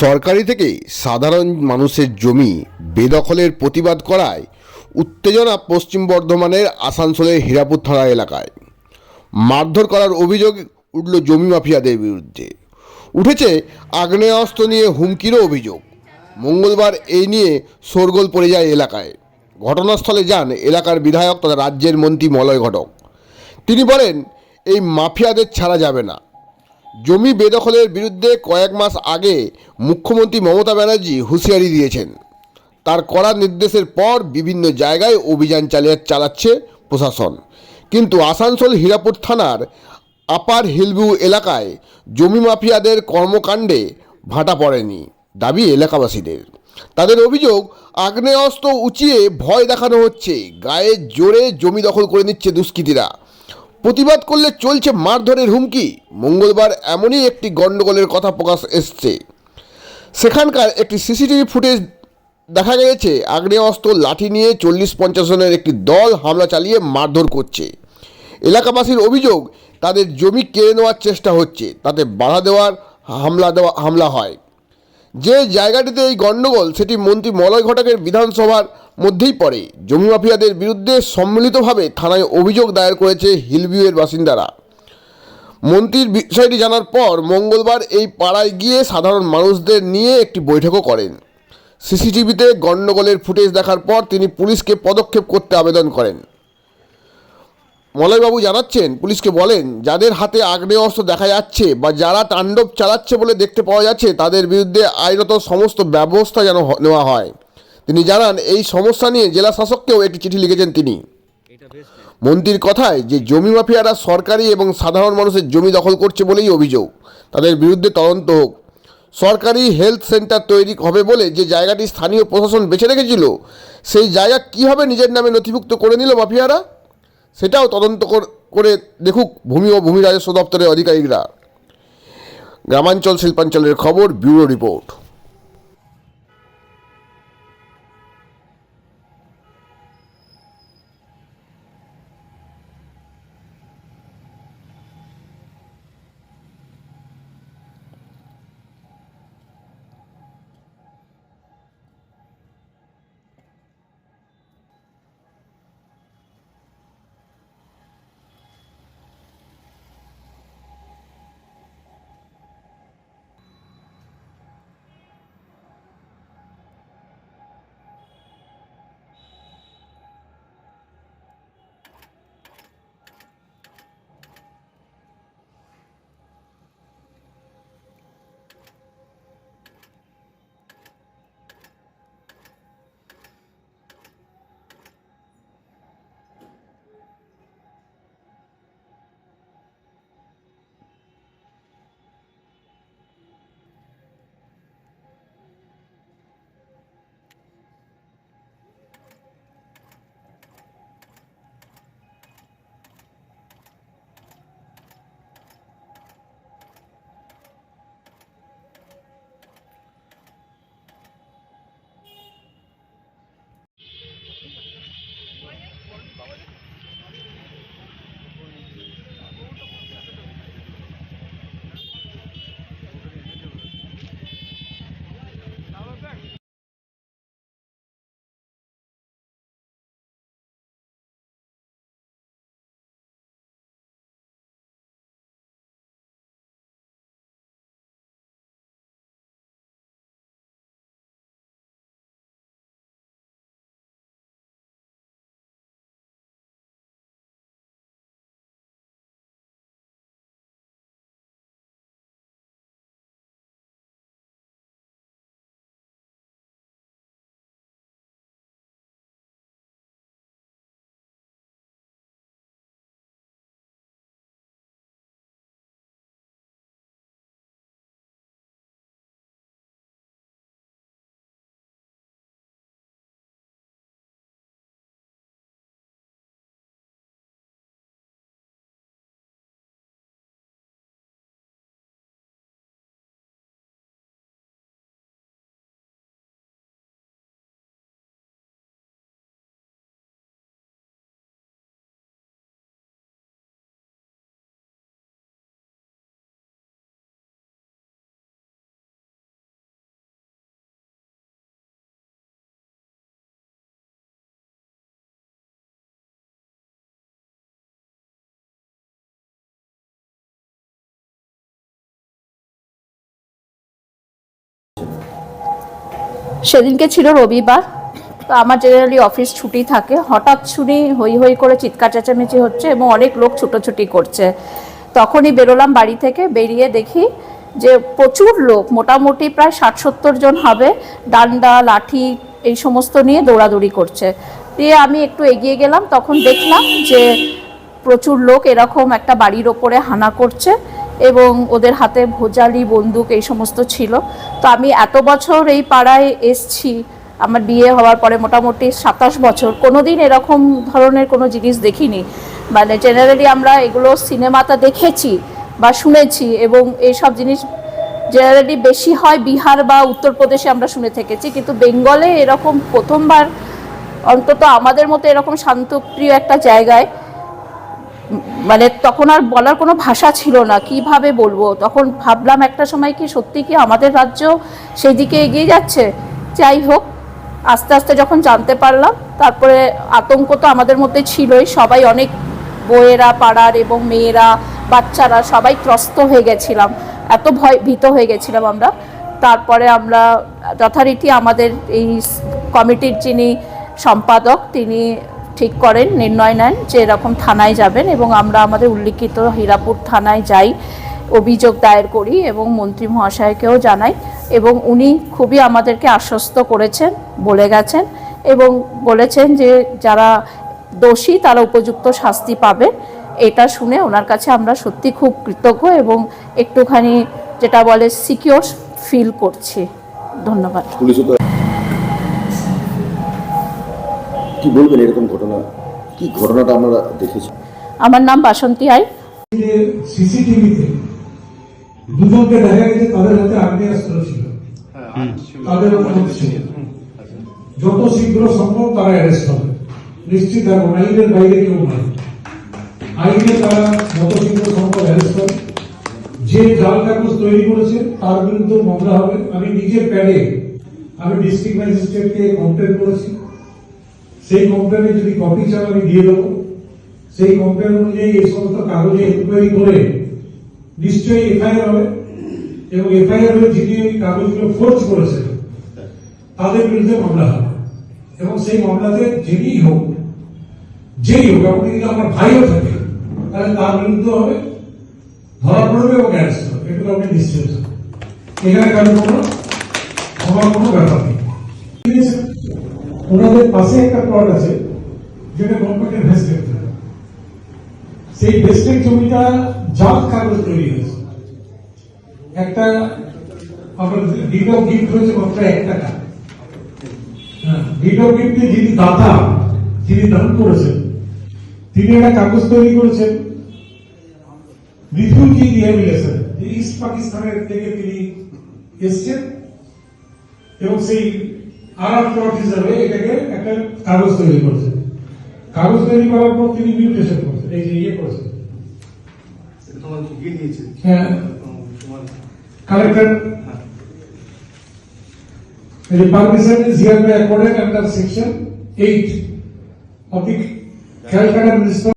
সরকারি থেকে সাধারণ মানুষের জমি বেদখলের প্রতিবাদ করায় উত্তেজনা পশ্চিম বর্ধমানের আসানসোলের হীরাপুর থানা এলাকায়। মারধর করার অভিযোগ উঠল জমি মাফিয়াদের বিরুদ্ধে। উঠেছে আগ্নেয়াস্ত্র নিয়ে হুমকিরও অভিযোগ। মঙ্গলবার এই নিয়ে শোরগোল পড়ে যায় এলাকায়। ঘটনাস্থলে যান এলাকার বিধায়ক তথা রাজ্যের মন্ত্রী মলয় ঘটক। তিনি বলেন, এই মাফিয়াদের ছাড়া যাবে না। জমি বেদখলের বিরুদ্ধে কয়েক মাস আগে মুখ্যমন্ত্রী মমতা ব্যানার্জি হুঁশিয়ারি দিয়েছেন। তার কড়া নির্দেশের পর বিভিন্ন জায়গায় অভিযান চালিয়ে চালাচ্ছে প্রশাসন। কিন্তু আসানসোল হীরাপুর থানার আপার হিলভিউ এলাকায় জমি মাফিয়াদের কর্মকাণ্ডে ভাটা পড়েনি দাবি এলাকাবাসীদের। তাদের অভিযোগ, আগ্নেয়াস্ত্র উঁচিয়ে ভয় দেখানো হচ্ছে। গায়ে জোরে জমি দখল করে নিচ্ছে দুষ্কৃতীরা। প্রতিবাদ করলে চলছে মারধরের হুমকি। মঙ্গলবার এমনই একটি গণ্ডগোলের কথা প্রকাশ এসছে। সেখানকার একটি সিসিটিভি ফুটেজ দেখা গেছে, আগ্নেয়াস্ত্র লাঠি নিয়ে চল্লিশ পঞ্চাশ জনের একটি দল হামলা চালিয়ে মারধর করছে। এলাকাবাসীর অভিযোগ, তাদের জমি কেড়ে নেওয়ার চেষ্টা হচ্ছে, তাতে বাধা দেওয়ার হামলা দেওয়া হামলা হয়। যে জায়গাটিতে এই গণ্ডগোল, সেটি মন্ত্রী মলয় ঘটকের বিধানসভার মধ্যেই পড়ে। জমি মাফিয়াদের বিরুদ্ধে সম্মিলিতভাবে থানায় অভিযোগ দায়ের করেছে হিলভিউয়ের বাসিন্দারা। মন্ত্রীর বিষয়টি জানার পর মঙ্গলবার এই পাড়ায় গিয়ে সাধারণ মানুষদের নিয়ে একটি বৈঠকও করেন। সিসিটিভিতে গণ্ডগোলের ফুটেজ দেখার পর তিনি পুলিশকে পদক্ষেপ করতে আবেদন করেন। মলয়বাবু জানাচ্ছেন পুলিশকে বলেন যাদের হাতে আগ্নেয়াস্ত্র দেখা যাচ্ছে বা যারা তাণ্ডব চালাচ্ছে বলে দেখতে পাওয়া যাচ্ছে তাদের বিরুদ্ধে আইনত সমস্ত ব্যবস্থা যেন নেওয়া হয়। তিনি জানান এই সমস্যা নিয়ে জেলা শাসককেও একটি চিঠি লিখেছেন তিনি। মন্ত্রীর কথায় যে জমি মাফিয়ারা সরকারি এবং সাধারণ মানুষের জমি দখল করছে বলেই অভিযোগ তাদের বিরুদ্ধে তদন্ত হোক। সরকারি হেলথ সেন্টার তৈরি হবে বলে যে জায়গাটি স্থানীয় প্রশাসন বেছে রেখেছিল সেই জায়গা কীভাবে নিজের নামে নথিভুক্ত করে নিল মাফিয়ারা? সেটাও তদন্ত করে দেখুক ভূমি ও ভূমি রাজস্ব দপ্তরের আধিকারিকরা গ্রামাঞ্চল শিল্পাঞ্চলের খবর, ব্যুরো রিপোর্ট। সেদিনকে ছিল রবিবার, তো আমার জেনারেলি অফিস ছুটি থাকে। হঠাৎ শুনি হই হই করে চিৎকার চেঁচামেচি হচ্ছে এবং অনেক লোক ছুটোছুটি করছে। তখনই বেরোলাম বাড়ি থেকে, বেরিয়ে দেখি যে প্রচুর লোক, মোটামুটি প্রায় ষাট সত্তর জন হবে, ডান্ডা, লাঠি এই সমস্ত নিয়ে দৌড়াদৌড়ি করছে। দিয়ে আমি একটু এগিয়ে গেলাম, তখন দেখলাম যে প্রচুর লোক এরকম একটা বাড়ির ওপরে হানা করছে। এবং ওদের হাতে ভোজালি, বন্দুক এই সমস্ত ছিল। তো আমি এত বছর এই পাড়ায় এসছি, আমার বিয়ে হওয়ার পরে মোটামুটি সাতাশ বছর। কোনোদিন এরকম ধরনের কোনো জিনিস দেখিনি। মানে জেনারেলি আমরা এগুলো সিনেমাতে দেখেছি বা শুনেছি এবং এইসব জিনিস জেনারেলি বেশি হয় বিহার বা উত্তরপ্রদেশে আমরা শুনে থেকেছি। কিন্তু বেঙ্গলে এরকম প্রথমবার, অন্তত আমাদের মতো এরকম শান্তপ্রিয় একটা জায়গায় মানে তখন আর বলার কোনো ভাষা ছিল না, কীভাবে বলব? তখন ভাবলাম একটা সময় কি সত্যি কি আমাদের রাজ্য সেই দিকে এগিয়ে যাচ্ছে? যাই হোক, আস্তে আস্তে যখন জানতে পারলাম, তারপরে আতঙ্ক তো আমাদের মধ্যে ছিলই, সবাই অনেক বইয়েরা পাড়ার এবং মেয়েরা, বাচ্চারা সবাই ত্রস্ত হয়ে গেছিলাম, এত ভয়, ভীত হয়ে গেছিলাম আমরা। তারপরে আমরা যথারীতি আমাদের এই কমিটির যিনি সম্পাদক, তিনি ঠিক করেন, নির্ণয় নেন যে এরকম থানায় যাবেন এবং আমরা আমাদের উল্লিখিত হীরাপুর থানায় যাই, অভিযোগ দায়ের করি এবং মন্ত্রী মহাশয়কেও জানাই এবং উনি খুবই আমাদেরকে আশ্বস্ত করেছেন, বলে গেছেন এবং বলেছেন যে যারা দোষী তারা উপযুক্ত শাস্তি পাবে। এটা শুনে ওনার কাছে আমরা সত্যি খুব কৃতজ্ঞ এবং একটুখানি যেটা বলে সিকিওর ফিল করছি। ধন্যবাদ পুলিশও তো কি বলবেন এরকম ঘটনা? কি ঘটনাটা আমরা দেখেছি আমার নাম বাসন্তী আই যে সিসিটিভিতে দুজনকে দেখা গেছে তাদের হাতে আগ্নেয়াস্ত্র ছিল। তাদের যত শীঘ্র সম্ভব তারা অ্যারেস্ট হবে। নিশ্চিত থাকুন আইনের বাইরে কেউ নয় আইনে তারা যত শীঘ্র সম্ভব অ্যারেস্ট হবে। যে জাল কাগজ তৈরি করেছে তার বিরুদ্ধে মামলা হবে। আমি নিজের প্যাডে আমি ডিস্ট্রিক্ট ম্যাজিস্ট্রেটকে কমপ্লেন করেছি। সেই কমপ্লেনে যদি কপি চান আমি দিয়ে দেবো। সেই কমপ্লেন অনুযায়ী এই সমস্ত কাগজে ইনকোয়ারি করে নিশ্চয়ই এফআইআর হবে এবং এফআইআর হয়ে যিনি ওই কাগজগুলো ফোর্স করেছেন, তাদের বিরুদ্ধে মামলা হবে। এবং সেই মামলাতে যিনি হোক, যেই হোক এমনকি যদি আমার ভাইও থাকে, তাহলে তার বিরুদ্ধে হবে ধরা পড়বে এবং অ্যারেস্ট হবে। এটুকু আপনি নিশ্চিত এখানে কারণ কোনো হওয়ার কোনো ব্যাপার ওনাদের পাশে একটা প্লট আছে, যেটা গভর্নমেন্টের ভেস্টেড সেই ভেস্টেড জমিটা জাত কাগজ তৈরি হয়েছে। একটা, আপনার ডিড অফ গিফট হয়েছে মাত্র এক টাকা। ডিড অফ গিফটে যিনি দাতা, যিনি দান করেছেন, তিনি একটা কাগজ তৈরি করেছেন। রিফিউজি রিহ্যাবিলেশন ইস্ট পাকিস্তানের থেকে তিনি এসছেন। এবং সেই আর প্লট হিসাবে এটাকে একটা কাগজ তৈরি করেছেন কাগজ তৈরি করার পর তিনি মিউটেশন করেছেন এই যে ইয়ে করেছেন। তোমার গিয়ে দিয়েছে? হ্যাঁ। তোমার collector The permission is hereby accorded under section 8 of the Calcutta Municipal